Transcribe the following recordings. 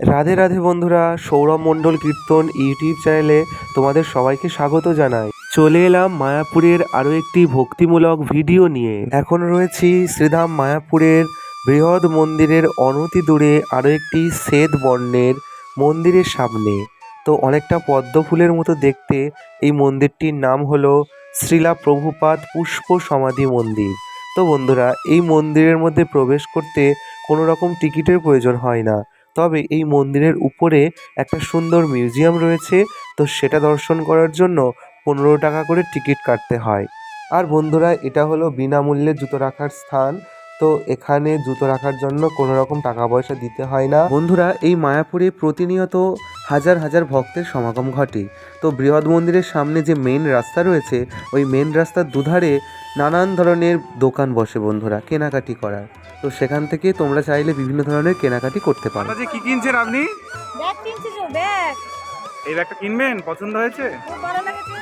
রাধে রাধে বন্ধুরা, সৌরভ মণ্ডল কীর্তন ইউটিউব চ্যানেলে তোমাদের সবাইকে স্বাগত জানাই। চলে এলাম মায়াপুরের আরও একটি ভক্তিমূলক ভিডিও নিয়ে। এখন রয়েছি শ্রীধাম মায়াপুরের বৃহৎ মন্দিরের অনতি দূরে আরও একটি শ্বেত বর্ণের মন্দিরের সামনে। তো অনেকটা পদ্ম ফুলের মতো দেখতে এই মন্দিরটির নাম হলো শ্রীলা প্রভুপাত পুষ্প সমাধি মন্দির। তো বন্ধুরা, এই মন্দিরের মধ্যে প্রবেশ করতে কোনো রকম টিকিটের প্রয়োজন হয় না। তবে এই মন্দিরের উপরে একটা সুন্দর মিউজিয়াম রয়েছে, তো সেটা দর্শন করার জন্য পনেরো টাকা করে টিকিট কাটতে হয়। আর বন্ধুরা, এটা হলো বিনামূল্যে জুতো রাখার স্থান, তো এখানে জুতো রাখার জন্য কোনো রকম টাকা পয়সা দিতে হয় না। বন্ধুরা, এই মায়াপুরে প্রতিনিয়ত হাজার হাজার ভক্তের সমাগম ঘটে। তো বৃহৎ মন্দিরের সামনে যে মেন রাস্তা রয়েছে ওই মেন রাস্তার দুধারে নানান ধরনের দোকান বসে বন্ধুরা কেনাকাটি করার। তো সেখান থেকে তোমরা চাইলে বিভিন্ন ধরনের কেনাকাটি করতে পারো। কি কিনছেন আপনি? ব্যাগ কিনছি তো ব্যাগ। এই ব্যাগটা কিনবেন? পছন্দ হয়েছে? ভালো লেগেছে।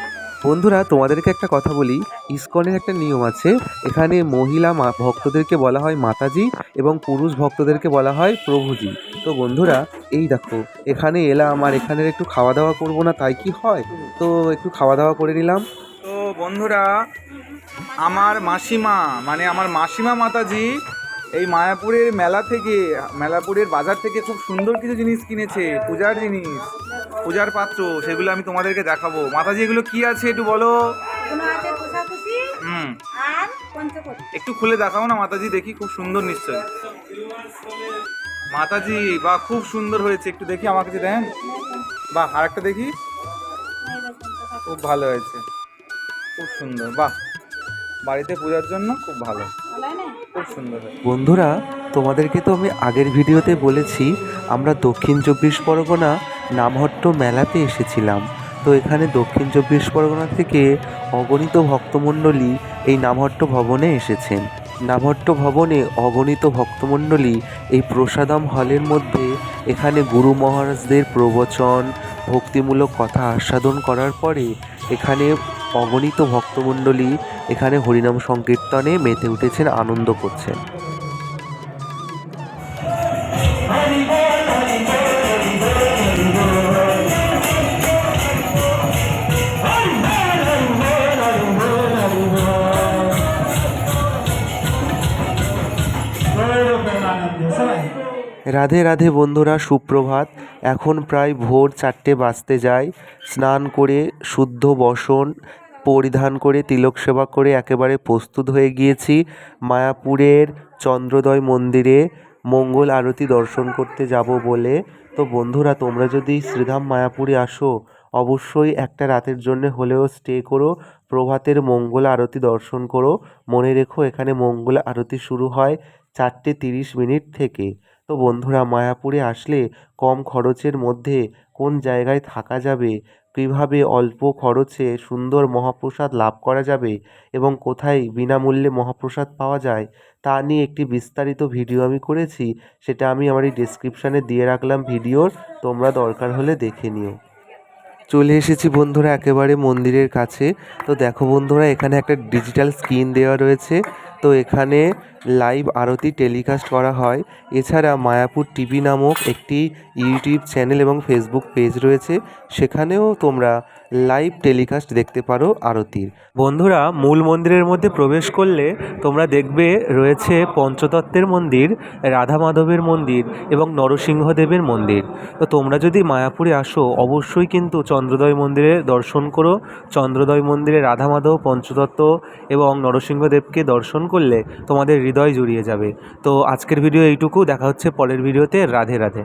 বন্ধুরা, তোমাদেরকে একটা কথা বলি। ইসকনের একটা নিয়ম আছে। এখানে মহিলা ভক্তদেরকে বলা হয় মাতাজি এবং পুরুষ ভক্তদেরকে বলা হয় প্রভুজি। তো বন্ধুরা, এই দেখো, এখানে এলাম আর এখানের একটু খাওয়া দাওয়া করব না, তাই কি হয়? তো একটু খাওয়া দাওয়া করে নিলাম। তো বন্ধুরা, আমার মাসিমা মানে আমার মাসিমা মাতাজি এই মায়াপুরের মেলা থেকে, মেলাপুরের বাজার থেকে খুব সুন্দর কিছু জিনিস কিনেছে, পূজার জিনিস। পূজার পাত্র সেগুলো আমি তোমাদেরকে দেখাবো। মাতাজি এগুলো কি আছে একটু বলো? হুম। একটু খুলে দেখাও না মাতাজি দেখি খুব সুন্দর নিশ্চয়। মাতাজি বা খুব সুন্দর হয়েছে। একটু দেখি আমার কাছে দেন। বাহ আর একটা দেখি। খুব ভালো হয়েছে। খুব সুন্দর বাহ। বাড়িতে পূজার জন্য খুব ভালো। বন্ধুরা, তোমাদেরকে তো আমি আগের ভিডিওতে বলেছি, আমরা দক্ষিণ চব্বিশ পরগনা নামহট্ট মেলাতে এসেছিলাম। তো এখানে দক্ষিণ চব্বিশ পরগনা থেকে অগণিত ভক্তমণ্ডলী এই নামহট্ট ভবনে এসেছেন। নামহট্ট ভবনে অগণিত ভক্তমণ্ডলী এই প্রসাদম হলের মধ্যে এখানে গুরু মহারাজদের প্রবচন, ভক্তিমূলক কথা আস্বাদন করার পরে এখানে অগণিত ভক্তমণ্ডলী এখানে হরিনাম সংকীর্তনে মেতে উঠেছেন, আনন্দ করছেন। রাধে রাধে বন্ধুরা, সুপ্রভাত। এখন প্রায় ভোর চারটে বাজতে যায়। স্নান করে শুদ্ধ বসন পরিধান করে, তিলক সেবা করে একেবারে প্রস্তুত হয়ে গিয়েছি। মায়াপুরের চন্দ্রোদয় মন্দিরে মঙ্গল আরতি দর্শন করতে যাব বলে। তো বন্ধুরা, তোমরা যদি শ্রীধাম মায়াপুরে আসো, অবশ্যই একটা রাতের জন্য হলেও স্টে করো, প্রভাতের মঙ্গল আরতি দর্শন করো। মনে রেখো, এখানে মঙ্গল আরতি শুরু হয় চারটে তিরিশ মিনিট থেকে। তো বন্ধুরা, মায়াপুরে আসলে কম খরচের মধ্যে কোন জায়গায় থাকা যাবে কীভাবে অল্প খরচে সুন্দর মহাপ্রসাদ লাভ করা যাবে এবং কোথায় বিনামূল্যে মহাপ্রসাদ পাওয়া যায়, তা নিয়ে একটি বিস্তারিত ভিডিও আমি করেছি। সেটা আমি আমার এই ডেসক্রিপশানে দিয়ে রাখলাম ভিডিওর। তোমরা দরকার হলে দেখে নিও। চলে এসেছি বন্ধুরা একেবারে মন্দিরের কাছে। তো দেখো বন্ধুরা, এখানে একটা ডিজিটাল স্ক্রিন দেওয়া রয়েছে। তো এখানে লাইভ আরতি টেলিকাস্ট করা হয়। এছাড়া মায়াপুর টিভি নামক একটি ইউটিউব চ্যানেল এবং ফেসবুক পেজ রয়েছে। সেখানেও তোমরা লাইভ টেলিকাস্ট দেখতে পারো আরতির। বন্ধুরা, মূল মন্দিরের মধ্যে প্রবেশ করলে তোমরা দেখবে রয়েছে পঞ্চতত্ত্বের মন্দির, রাধা মাধবের মন্দির এবং নরসিংহদেবের মন্দির। তো তোমরা যদি মায়াপুরে আসো, অবশ্যই কিন্তু চন্দ্রোদয় মন্দিরে দর্শন করো। চন্দ্রোদয় মন্দিরে রাধা মাধব, পঞ্চতত্ত্ব এবং নরসিংহদেবকে দর্শন করলে তোমাদের হৃদয় জুড়িয়ে যাবে। তো আজকের ভিডিও এইটুকু। দেখা হচ্ছে পরের ভিডিওতে রাধে রাধে।